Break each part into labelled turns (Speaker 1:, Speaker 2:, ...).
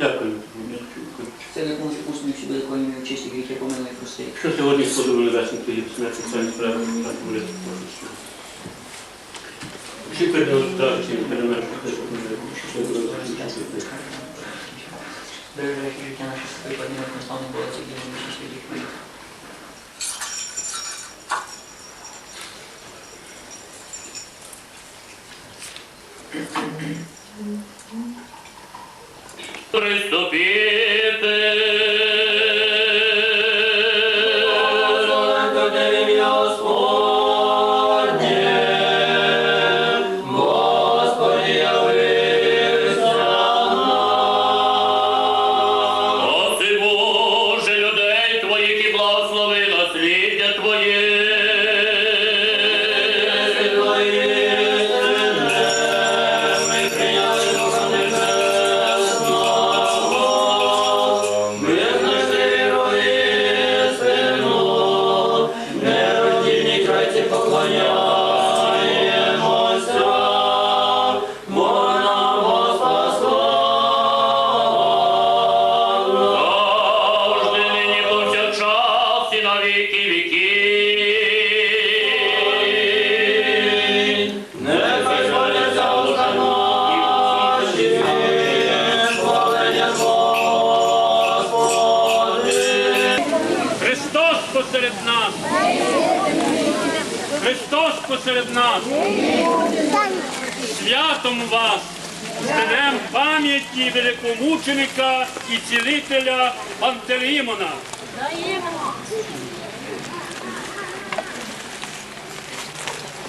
Speaker 1: Дякую.
Speaker 2: Тому, що усміх всі великої ім'я чисті гріхи помилуй прости.
Speaker 1: Що сьогодні сподобали небесних твоїх смертних соціальні справи так буде прошу. Всі передали чи передали, що буде
Speaker 2: Бережи життя наше подніми Христом, Бога, ці дні, наші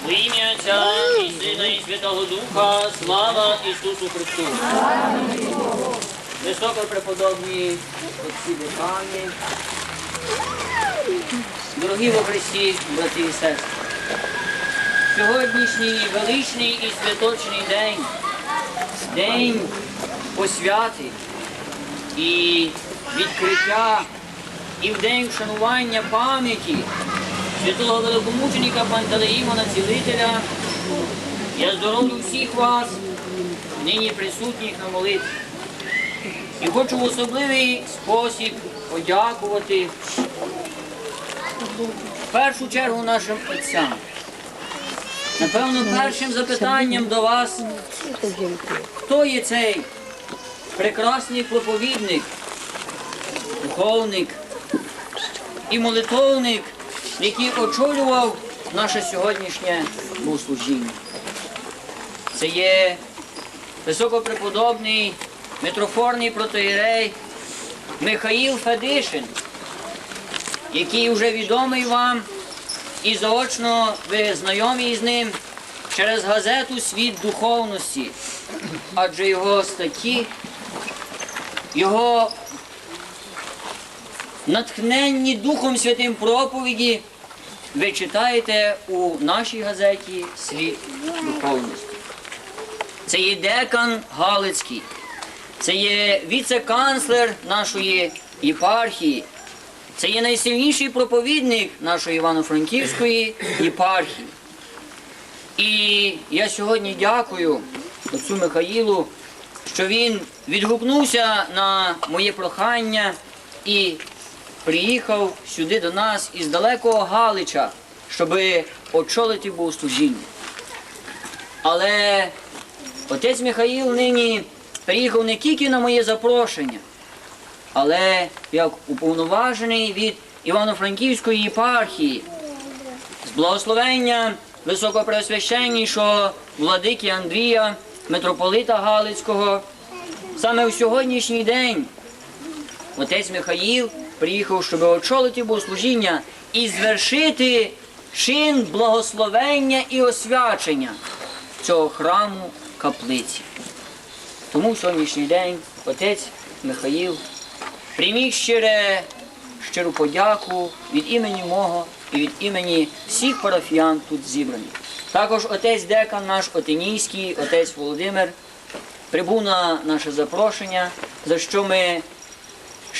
Speaker 2: В ім'я Отця і Сина і Святого Духа, слава Ісусу Христу. Високо преподобні отці декані, дорогі во Христі, брати і сестри. Сьогоднішній величний і святочний день, день посвяти і відкриття, і в день вшанування пам'яті святого великомученика Пантелеїмона Цілителя. Я здоровлю всіх вас, нині присутніх на молитві. І хочу в особливий спосіб подякувати в першу чергу нашим отцям. Напевно, першим запитанням до вас, хто є цей прекрасний проповідник, духовник і молитовник, який очолював наше сьогоднішнє богослужіння. Це є високопреподобний митрофорний протоїрей Михаїл Федишин, який вже відомий вам і заочно ви знайомі з ним через газету Світ духовності, адже його статті, його натхненні Духом Святим проповіді ви читаєте у нашій газеті Світ духовності. Це є декан Галицький, це є віце-канцлер нашої єпархії, це є найсильніший проповідник нашої Івано-Франківської єпархії. І я сьогодні дякую отцю Михаїлу, що він відгукнувся на моє прохання і приїхав сюди до нас із далекого Галича, щоб очолити богослужіння. Але отець Михаїл нині приїхав не тільки на моє запрошення, але як уповноважений від Івано-Франківської єпархії з благословення високопреосвященнішого владики Андрія, митрополита Галицького. Саме в сьогоднішній день отець Михаїл приїхав, щоб очолити богослужіння і звершити чин благословення і освячення цього храму каплиці. Тому сьогоднішній день отець Михаїл прийміть щире, щиру подяку від імені мого і від імені всіх парафіян тут зібраних. Також отець Декан наш Отинійський, отець Володимир, прибув на наше запрошення, за що ми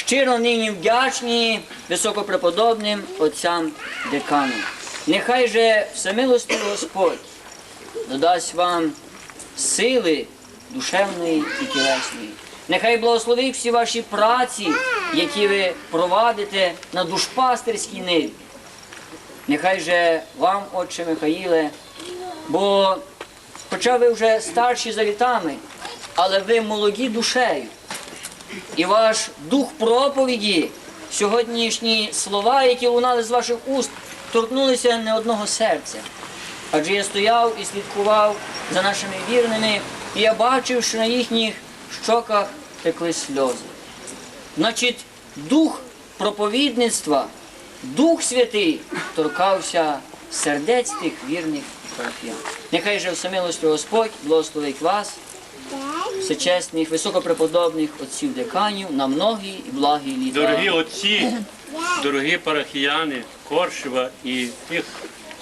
Speaker 2: щиро нині вдячні високопреподобним отцям деканам. Нехай же всемилостивий Господь додасть вам сили душевної і тілесної. Нехай благословить всі ваші праці, які ви провадите на душпастерській ниві. Нехай же вам, отче Михаїле, бо хоча ви вже старші за літами, але ви молоді душею. І ваш дух проповіді, сьогоднішні слова, які лунали з ваших уст, торкнулися не одного серця. Адже я стояв і слідкував за нашими вірними, і я бачив, що на їхніх щоках текли сльози. Значить, дух проповідництва, Дух Святий торкався сердець тих вірних парафіян. Нехай же всемилостю Господь благословить вас, всечесних, високопреподобних отців деканів на многі і благі літа.
Speaker 1: Дорогі отці, дорогі парафіяни Коршева і тих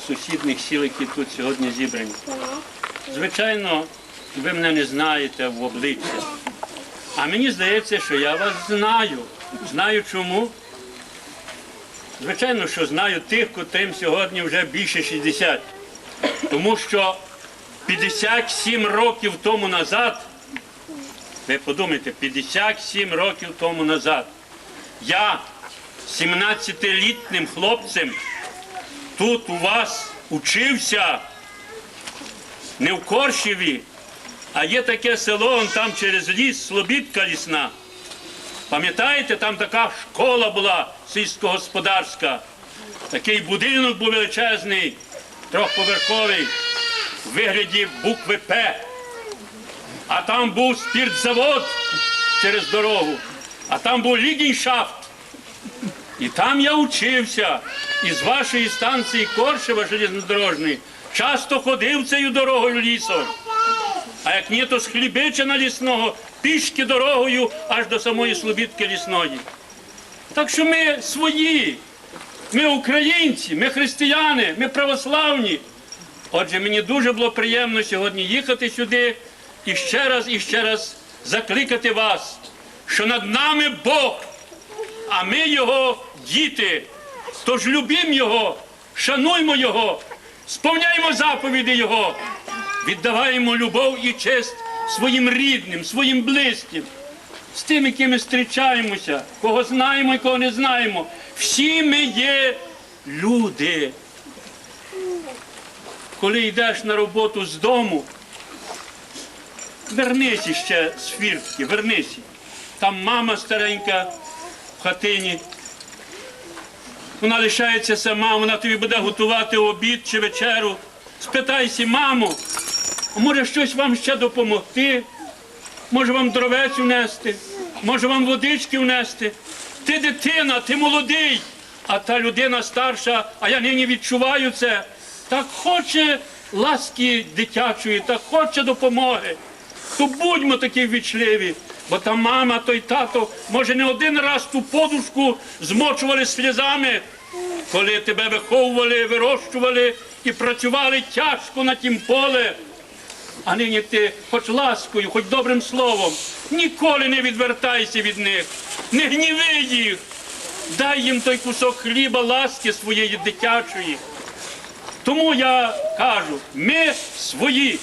Speaker 1: сусідних сіл, які тут сьогодні зібрані. Звичайно, ви мене не знаєте в обличчя. А мені здається, що я вас знаю. Знаю чому. Звичайно, що знаю тих, котрим сьогодні вже більше 60. Тому що 57 років тому назад, ви подумайте, 57 років тому назад, я 17-літнім хлопцем тут у вас учився не в Коршеві, а є таке село, он там через ліс, Слобідка лісна. Пам'ятаєте, там така школа була сільськогосподарська. Такий будинок був величезний, трьохповерховий, в вигляді букви П. А там був спіртзавод через дорогу, а там був лідіншафт. І там я учився. І з вашої станції Коршева железнодорожної часто ходив цією дорогою лісом. А як ні, то з Хлібичина лісного пішки дорогою аж до самої Слобідки лісної. Так що ми свої, ми українці, ми християни, ми православні. Отже, мені дуже було приємно сьогодні їхати сюди і ще раз і ще раз закликати вас, що над нами Бог, а ми Його діти. Тож любімо Його, шануймо Його, сповняймо заповіді Його, віддаваємо любов і честь своїм рідним, своїм близьким, з тим, якими зустрічаємося, кого знаємо і кого не знаємо. Всі ми є люди. Коли йдеш на роботу з дому, вернися ще з фіртки, вернися. Там мама старенька в хатині. Вона лишається сама, вона тобі буде готувати обід чи вечеру. Спитайся, мамо, а може щось вам ще допомогти? Може вам дровець внести? Може вам водички внести? Ти дитина, ти молодий, а та людина старша, а я нині відчуваю це. Так хоче ласки дитячої, так хоче допомоги. То будьмо такі ввічливі, бо та мама, той тато, може не один раз ту подушку змочували сльозами, коли тебе виховували, вирощували і працювали тяжко на тім поле. А нині ти хоч ласкою, хоч добрим словом, ніколи не відвертайся від них, не гніви їх, дай їм той кусок хліба, ласки своєї дитячої. Тому я кажу, ми свої,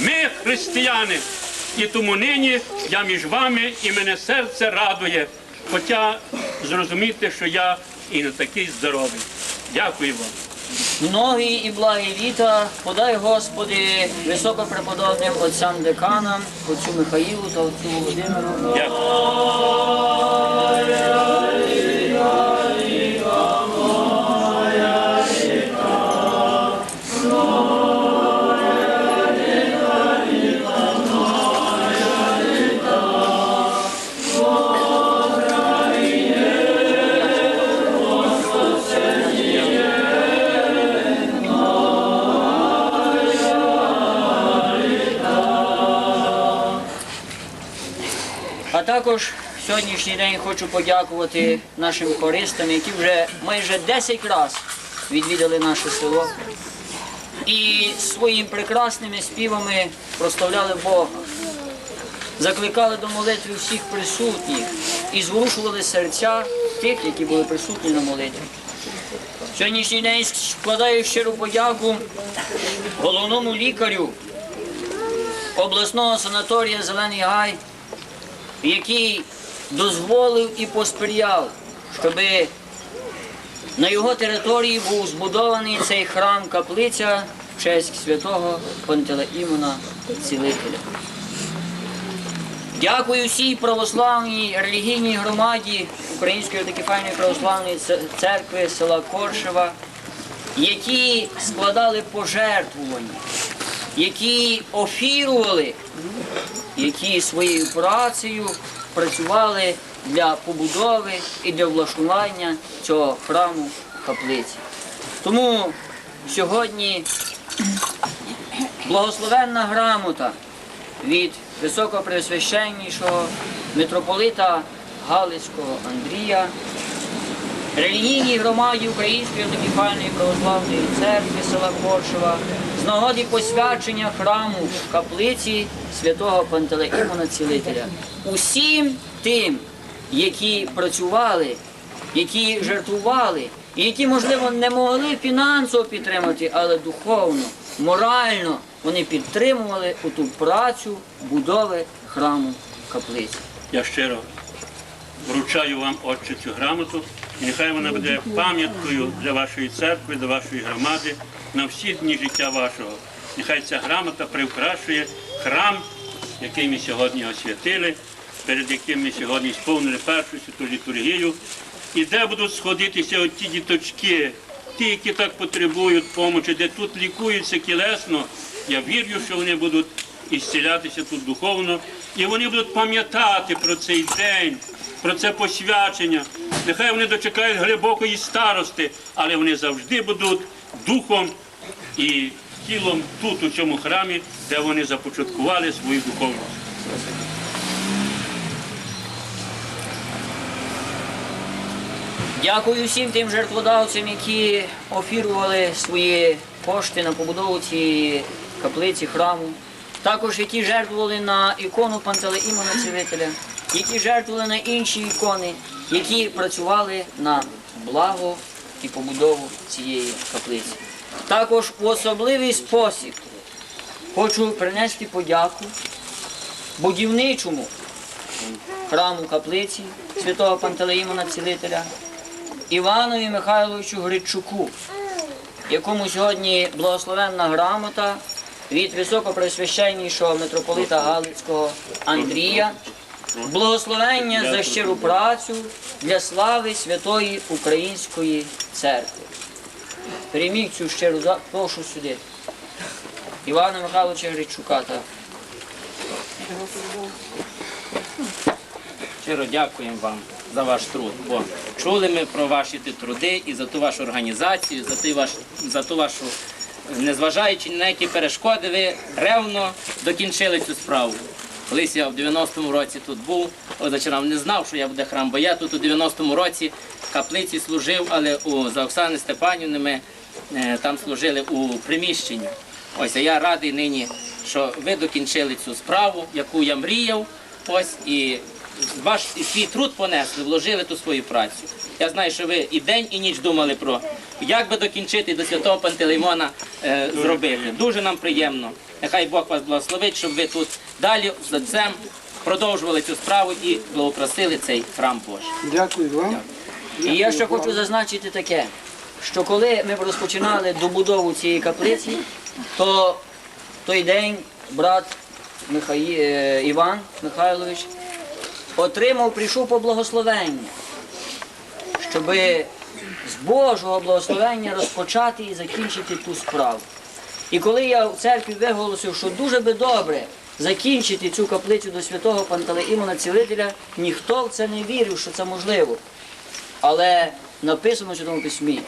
Speaker 1: ми християни. І тому нині я між вами і мене серце радує. Хоча зрозумійте, що я і не такий здоровий. Дякую вам.
Speaker 2: Многі і благі літа подай, Господи, високопреподобним отцям деканам, отцю Михаїлу та отцю Володимиру.
Speaker 1: Дякую.
Speaker 2: Також сьогоднішній день хочу подякувати нашим хористам, які вже майже 10 разів відвідали наше село і своїм прекрасними співами прославляли Бога, закликали до молитви всіх присутніх і зворушували серця тих, які були присутні на молитві. Сьогоднішній день складаю щиру подяку головному лікарю обласного санаторія Зелений Гай, який дозволив і посприяв, щоб на його території був збудований цей храм каплиця в честь святого Пантелеїмона Цілителя. Дякую всій православній релігійній громаді Української Автокефальної православної церкви села Коршева, які складали пожертвування, які офірували, які своєю працею працювали для побудови і для влаштування цього храму каплиці. Тому сьогодні благословенна грамота від високопресвященнішого митрополита Галицького Андрія, релігійній громаді Української автокефальної православної церкви села Коршева з нагоди посвячення храму каплиці святого Пантелеїмона Цілителя. Усім тим, які працювали, які жертвували, і які, можливо, не могли фінансово підтримати, але духовно, морально вони підтримували ту працю будови храму каплиці.
Speaker 1: Я щиро вручаю вам отче цю грамоту, і нехай вона буде пам'яткою для вашої церкви, для вашої громади на всі дні життя вашого. Нехай ця грамота приукрашує храм, який ми сьогодні освятили, перед яким ми сьогодні сповнили першу святу літургію, і де будуть сходитися ті діточки, ті, які так потребують допомоги, де тут лікуються тілесно. Я вірю, що вони будуть ісцілятися тут духовно, і вони будуть пам'ятати про цей день, про це посвячення. Нехай вони дочекають глибокої старости, але вони завжди будуть духом і тілом тут, у цьому храмі, де вони започаткували свою духовність.
Speaker 2: Дякую всім тим жертводавцям, які офірували свої кошти на побудову цієї каплиці, храму. Також які жертвували на ікону Пантелеїмона Цивителя, які жертвували на інші ікони, які працювали на благо і побудову цієї каплиці. Також у особливий спосіб хочу принести подяку будівничому храму каплиці святого Пантелеїмона Цілителя Іванові Михайловичу Гридчуку, якому сьогодні благословенна грамота від високопресвященнішого митрополита Галицького Андрія, благословення за щиру працю для слави святої Української церкви. Прийміть цю щиру прошу сюди. Івана Михайловича Гридчука. так.
Speaker 3: Щиро дякуємо вам за ваш труд. Бо чули ми про ваші труди і за ту вашу організацію, за ту ваш, за ту вашу, незважаючи на які перешкоди, ви ревно докінчили цю справу. Колись я в 90-му році тут був, зачинав, не знав, що я буде храм, бо я тут у 90-му році в каплиці служив, але у, за Оксани Степанівни ми е, там служили у приміщенні. Ось, а я радий нині, що ви докінчили цю справу, яку я мріяв. Ось і ваш і свій труд понесли, вложили ту свою працю. Я знаю, що ви і день, і ніч думали про як би докінчити до святого Пантелеймона е, зробити. Дуже нам приємно. Нехай Бог вас благословить, щоб ви тут далі з отцем продовжували цю справу і благопросили цей храм Божий.
Speaker 4: Дякую вам.
Speaker 2: І я ще хочу зазначити таке, що коли ми розпочинали добудову цієї каплиці, то той день брат Михаї... е, Іван Михайлович отримав, прийшов по благословення, щоб з Божого благословення розпочати і закінчити ту справу. І коли я в церкві виголосив, що дуже би добре закінчити цю каплицю до святого Пантелеїмона Цілителя, ніхто в це не вірив, що це можливо. Але написано в Святому Письмі,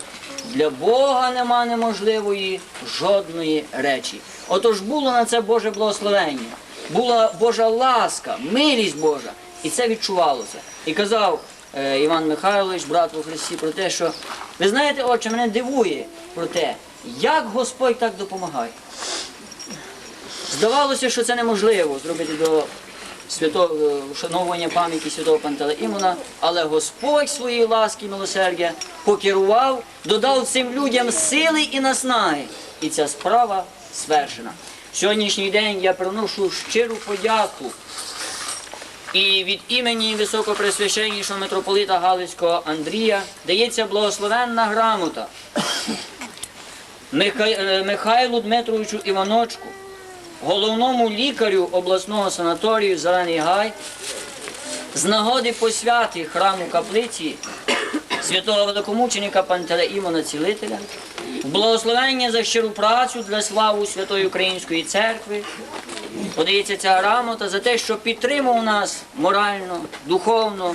Speaker 2: для Бога нема неможливої жодної речі. Отож було на це Боже благословення, була Божа ласка, милість Божа. І це відчувалося. І казав Іван Михайлович, брат у Христі, про те, що ви знаєте, отче, мене дивує про те, як Господь так допомагає. Здавалося, що це неможливо зробити до святого е, вшановування пам'яті святого Пантелеїмона, але Господь своєї ласки і милосердя покерував, додав цим людям сили і наснаги. І ця справа свершена. Сьогоднішній день я приношу щиру подяку і від імені високопресвященнішого митрополита Галицького Андрія дається благословенна грамота. Е, Михайлу Дмитровичу Іваночку, головному лікарю обласного санаторію Зелений Гай, з нагоди посвяти храму каплиці святого великомученика Пантелеїмона Цілителя, благословення за щиру працю для славу Святої Української церкви, подається ця грамота за те, що підтримував нас морально, духовно,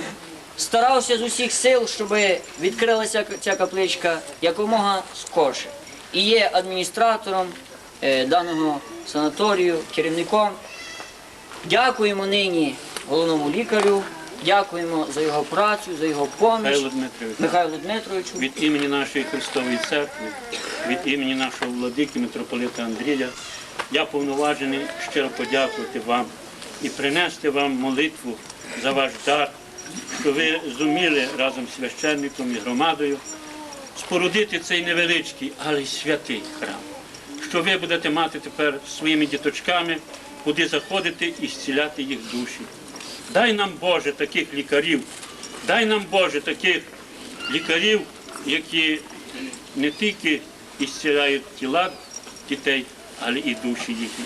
Speaker 2: старався з усіх сил, щоб відкрилася ця капличка якомога скорше. І є адміністратором е, даного санаторію, керівником. Дякуємо нині головному лікарю, дякуємо за його працю, за його поміч
Speaker 1: Михайло Дмитрович.
Speaker 2: Михайлу Дмитровичу.
Speaker 1: Від імені нашої Христової церкви, від імені нашого владики, митрополита Андрія, я повноважений щиро подякувати вам і принести вам молитву за ваш дар, що ви зуміли разом з священником і громадою спорудити цей невеличкий, але й святий храм. Що ви будете мати тепер своїми діточками, куди заходити і зціляти їх душі. Дай нам Боже таких лікарів, дай нам Боже таких лікарів, які не тільки ісціляють тіла дітей, але і душі їхні.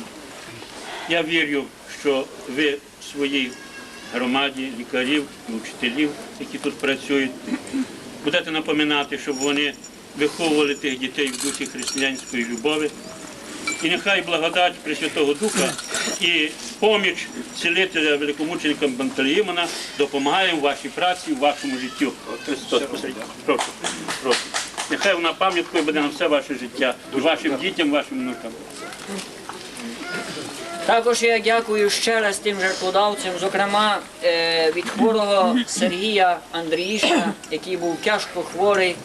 Speaker 1: Я вірю, що ви в своїй громаді лікарів і учителів, які тут працюють, будете напоминати, щоб вони виховували тих дітей в дусі християнської любові. І нехай благодать Пресвятого Духа і поміч цілителя великомученика Пантелеїмона допомагає в вашій праці, в вашому життю. Христос. Прошу, прошу. Нехай вона пам'яткою буде на все ваше життя, і вашим дітям, вашим внукам.
Speaker 2: Також я дякую ще раз тим жертводавцям, зокрема е, від хворого Сергія Андріїшка, який був тяжко хворий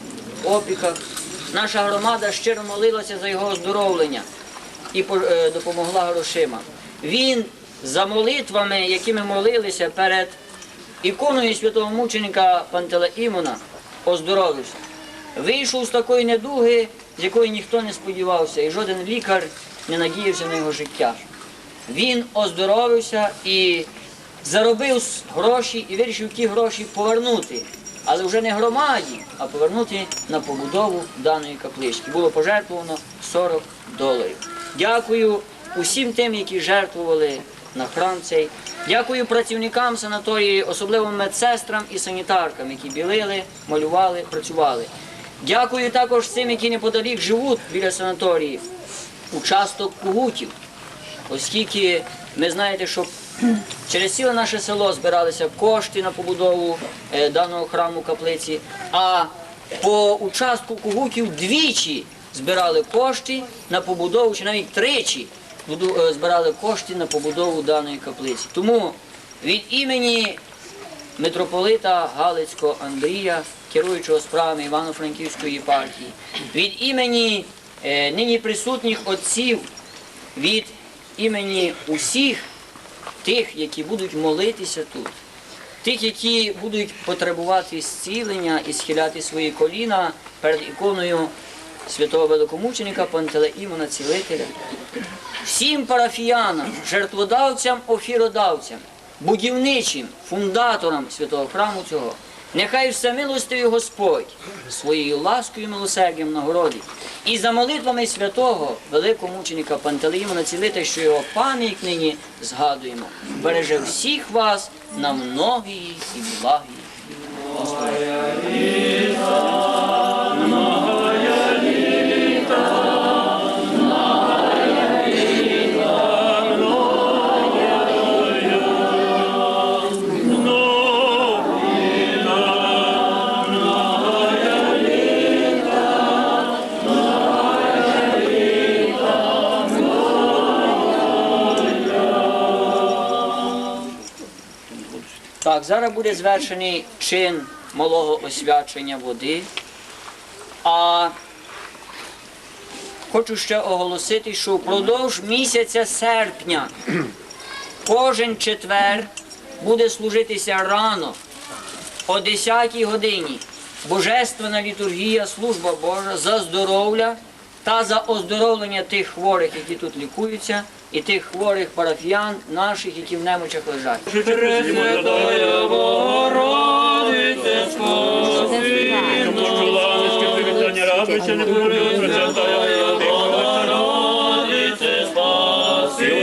Speaker 2: в опіках. Наша громада щиро молилася за його оздоровлення і е, допомогла грошима. Він за молитвами, якими молилися перед іконою святого мученика Пантелеїмона, оздоровився. Вийшов з такої недуги, з якої ніхто не сподівався, і жоден лікар не надіявся на його життя. Він оздоровився і заробив гроші і вирішив ті гроші повернути. Але вже не громаді, а повернути на побудову даної каплички. Було пожертвовано 40 доларів. Дякую усім тим, які жертвували на храм цей. Дякую працівникам санаторії, особливо медсестрам і санітаркам, які білили, малювали, працювали. Дякую також цим, які неподалік живуть біля санаторії. Участок Кугутів оскільки ми знаєте, що через ціле наше село збиралися кошти на побудову е, даного храму каплиці, а по участку Кугутів двічі збирали кошти на побудову, чи навіть тричі збирали кошти на побудову даної каплиці. Тому від імені митрополита Галицького Андрія, керуючого справами Івано-Франківської єпархії, від імені е, нині присутніх отців, від імені усіх тих, які будуть молитися тут, тих, які будуть потребувати зцілення і схиляти свої коліна перед іконою святого великомученика Пантелеїмона Цілителя, всім парафіянам, жертводавцям, офіродавцям, будівничим, фундаторам святого храму цього, нехай все всемилостивий Господь своєю ласкою милосердям нагородить. І за молитвами святого великомученика Пантелеїмона Цілителя, що його пам'ять нині згадуємо, береже всіх вас на многії і благі. Так, зараз буде звершений чин малого освячення води. А хочу ще оголосити, що впродовж місяця серпня кожен четвер буде служитися рано о 10 годині. Божественна літургія, служба Божа за здоров'я та за оздоровлення тих хворих, які тут лікуються, і тих хворих парафіян наших, які в немочах лежать.
Speaker 1: Привітання, радуйся, не Пресвятая Богородице, спаси.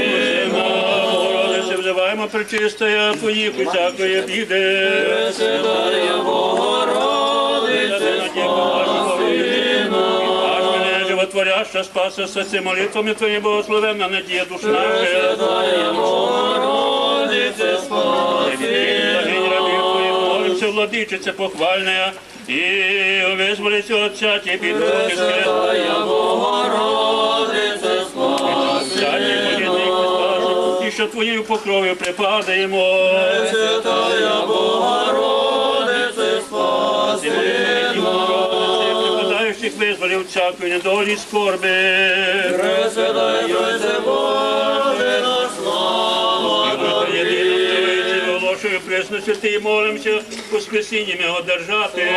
Speaker 1: Богородице, взиваємо причистая твоїх усякої біди. Пресвятая Богородице, животворяща, спаси соси молитвами Твоїм, благословенна надія душ наша. Пресвятая Богородице, спаси. Молимся, владичице похвальная, і визволиться Отця ті підруки. Святая Богородице, спаси. І що Твоєю покровою припадаємо. Святая Богородице, спаси. Припадаючих визволів всякої недолі скорби. Пресвятая Боже, на слава Оголошую пресно святий, молимося, у спасінні його держати.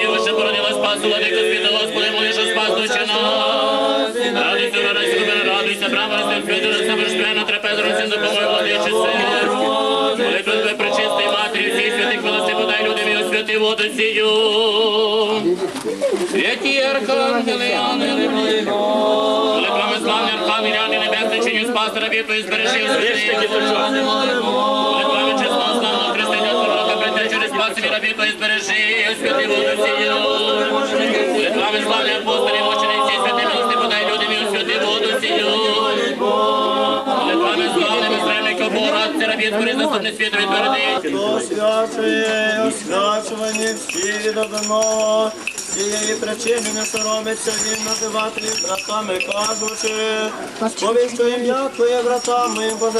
Speaker 5: Дівище породила спасу, владико світу, Господи, молиш, що спаснучи нас. Радуйся, радуйся, радуйся, право, Ростем, святу, Ростем, Ростем, трапезу, Ростем, допомоги, владичице. Молитву воду сію. Святі архангели, ангели, мої, молитвами славні архангели, ангели, небесний, чиню спас, рабів твої збережи, освяти. Молитвами чесного, славного Христиня, пророка, прийти через спас спасибі рабів твої збережи, святі воду сію. Молитвами славні апостолі, це рабів твори, заступний світу відтвердить.
Speaker 4: Освячує, освячувані всі від одного, цієї причини не соромиться він називати їх братами, кажучи, сповіщуєм я твоє братам моїм Боже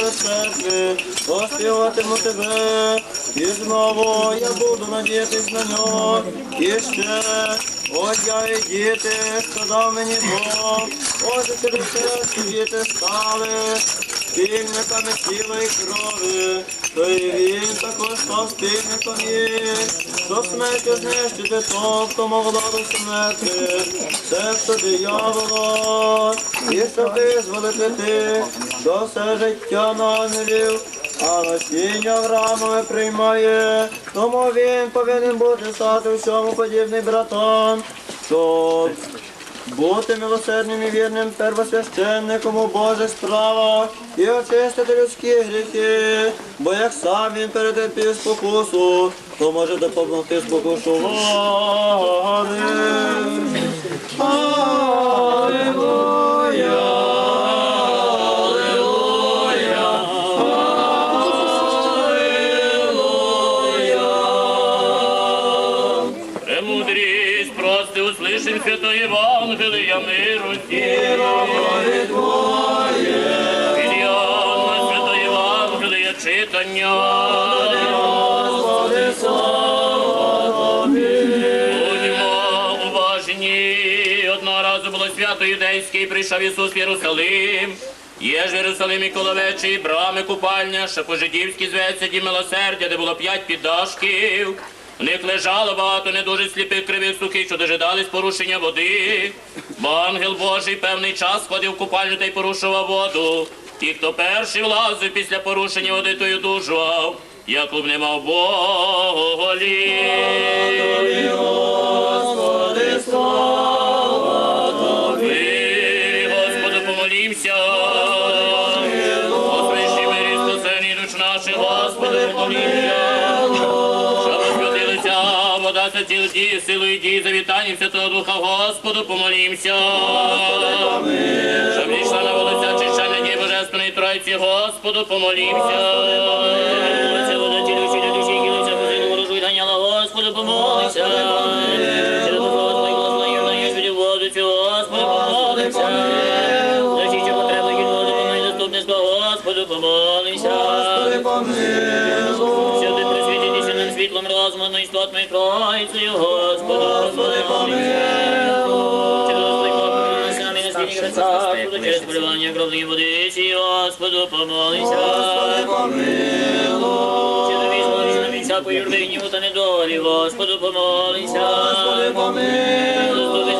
Speaker 4: оспіватиму тебе, і знову я буду надіятись на нього, і ще, от я і діти, що дав мені Бог, ось і тебе все діти стали, спільниками тіла і крові, то і він також став спільником їх, щоб смертю знищити тобто владу смерти, все що дияволо, і щоб визволити ти до все життя на ангелів, а насіння Авраамове приймає, тому він повинен бути стати всьому подібний братам, щоб бути милосердним і вірним первосвященником у Божих справах і очистити людські гріхи, бо як сам він перетерпів спокусу, то може допомогти спокушувати. Аллилуйя!
Speaker 5: Услышим святое Євангелія миру Іоанна святое Євангелія читання. Будьмо уважні. Одного разу було свято юдейське, і прийшов Ісус в Єрусалим. Є ж в Єрусалимі коловечі, брами купальня, що по-жидівськи зветься дім милосердя, де було п'ять піддашків. В них лежало багато недуже сліпих кривих сухих, що дожидались порушення води. Бо ангел Божий певний час ходив в купальню та й порушував воду. Ті, хто перший влазив після порушення води, той одужував. Якуб не мав болі. Ми, Господу, помолімся. Господи, мирі, спасені душ наших, Господи, помолімся. Щоб вода ціл дії, силою дії, завітанням Святого Духа, Господу, помолімся. Щоб дійшла на волоця очищання дії Божественної Тройці, Господу, помолімся.
Speaker 6: Господи, Господу,
Speaker 2: Через кровної водиці, Господу, помолися. Господи, помилуй. На місця по юрбині, та недолі, Господу, помолися. Господи, помилуй.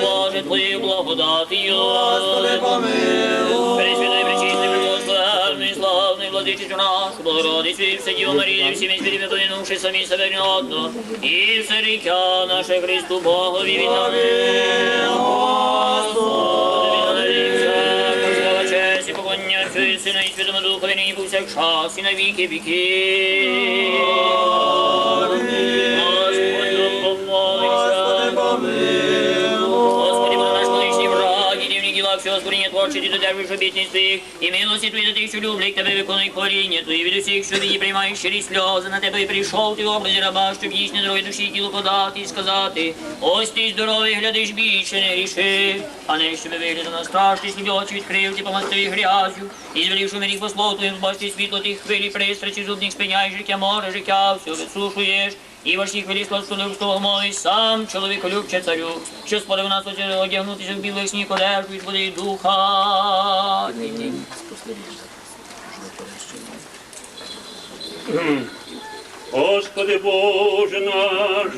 Speaker 2: Боже, Твоєю благодатію. Господи, помилуй. Пресвятой, пречистий, преблагословенний, славний, владичицю нашу, Богородицю і все Діву Марію, всі місь перед помінувши самі себе одно, і все ріка наше Христу Богові від Слава Нині повсякчас і на віки віки. Господи, творчі, ти додержуєш обітниць твоїх, і милості твої до тих, що люблять тебе, виконуй коріння твої, від усіх, що її приймають щирі сльози, на тебе і прийшов ти в образі раба, щоб їсти здоров'я душі і тілу подати і сказати, ось ти здоровий, глядиш більше не ріши, а не щоб вигляд на страшні слід очі відкрив, ти помастив грязю, і звелівши мені послов твоїм, бачити світло тих хвилі пристрасті, зубних спиняєш життя море, життя, все висушуєш, і ваші хвилі славствули того мой сам чоловіко любче царю, що сподив нас одягнутися в білий сніг одежу від води і духа.
Speaker 1: Господи Боже наш,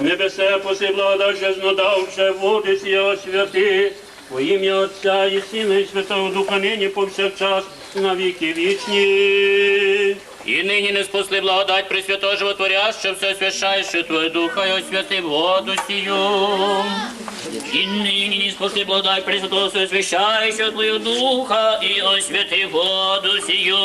Speaker 1: небесе поси благодать, знодавше води сія святи, во ім'я Отця і Сина і Святого Духа нині повсякчас на віки вічні.
Speaker 5: І нині не спасли благодать Пресвятого Животворящого, все свящаючи Твоє Духа і освяти воду сію.
Speaker 2: І нині не спошли благодать Пресвятого Свящаючого Твою Духа і освяти воду сію.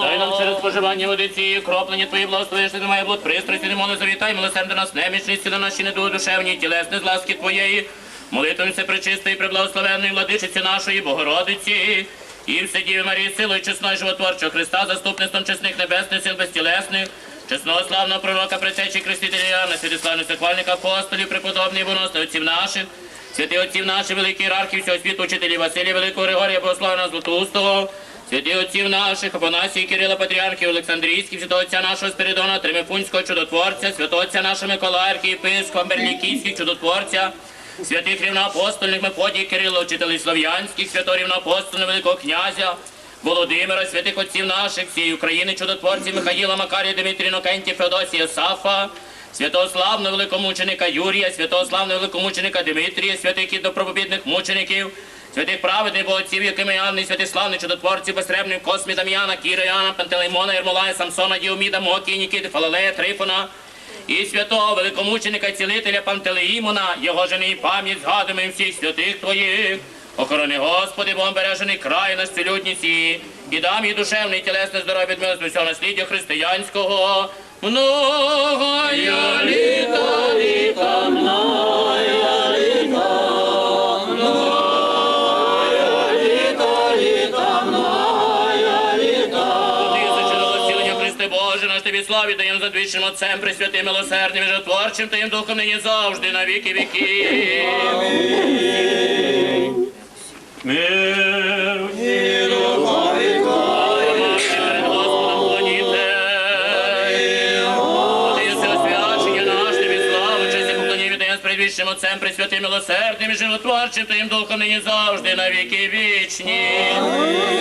Speaker 5: Дай нам через споживання водиці, кроплення Твої благословення, що має блуд пристрасті, не моли завітай, милосерди нас немічність, на наші недуги душевні, тілесні з ласки Твоєї. Молитвуємося пречистої, преблагословенної владичиці нашої Богородиці. І все Діви Марії, силою чесної животворчого Христа, заступництвом чесних небесних сил безтілесних, чесного славного пророка, притечі Крестителя Іоанна, святославних сихвальних апостолів, преподобних боносних отців наших, святих отців наших, великих ієрархів всього світу, учителів Василія, Великого Григорія, Богославного Златоустого, святих отців наших, Апанасії, Кирила, Патріархів, Олександрійських, святого отця нашого Спиридона, Тримифунського чудотворця, святого отця нашого Миколая, архієпископа, Берлікійських чудотворця, святих рівноапостольних Мефодій, Кирило, вчителів Слов'янських, святого рівноапостольного Великого князя, Володимира, святих отців наших, всієї України, чудотворців Михаїла, Макарія, Дмитрія, Нокентія, Феодосія, Сафа, святого славного великомученика Юрія, святого славного великомученика Дмитрія, святих і допробобідних мучеників, святих праведних богоців, якими Іоанни, святих славних чудотворців, безсребних Космі, Дам'яна, Кіра, Іоанна, Пантелеймона, Ермолая, Самсона, Діоміда, Мокії, Нікіти, Фалалея, Трифона, і святого великомученика цілителя Пантелеїмона, його жени і пам'ять згадуємо всіх святих твоїх. Охорони, Господи, Богом бережений край наш цілютні сії, і дам їй душевне і тілесне здоров'я від милості всього насліддя християнського. Многая літа, літа, многая славі, Твоїм задвічним Отцем, Пресвятим, милосердним і житворчим, їм Духом нині завжди, на віки віки. Амінь. Мир. Вищим Отцем, Пресвятим, милосердним і животворчим, Твоїм Духом нині завжди, на віки вічні. Амінь.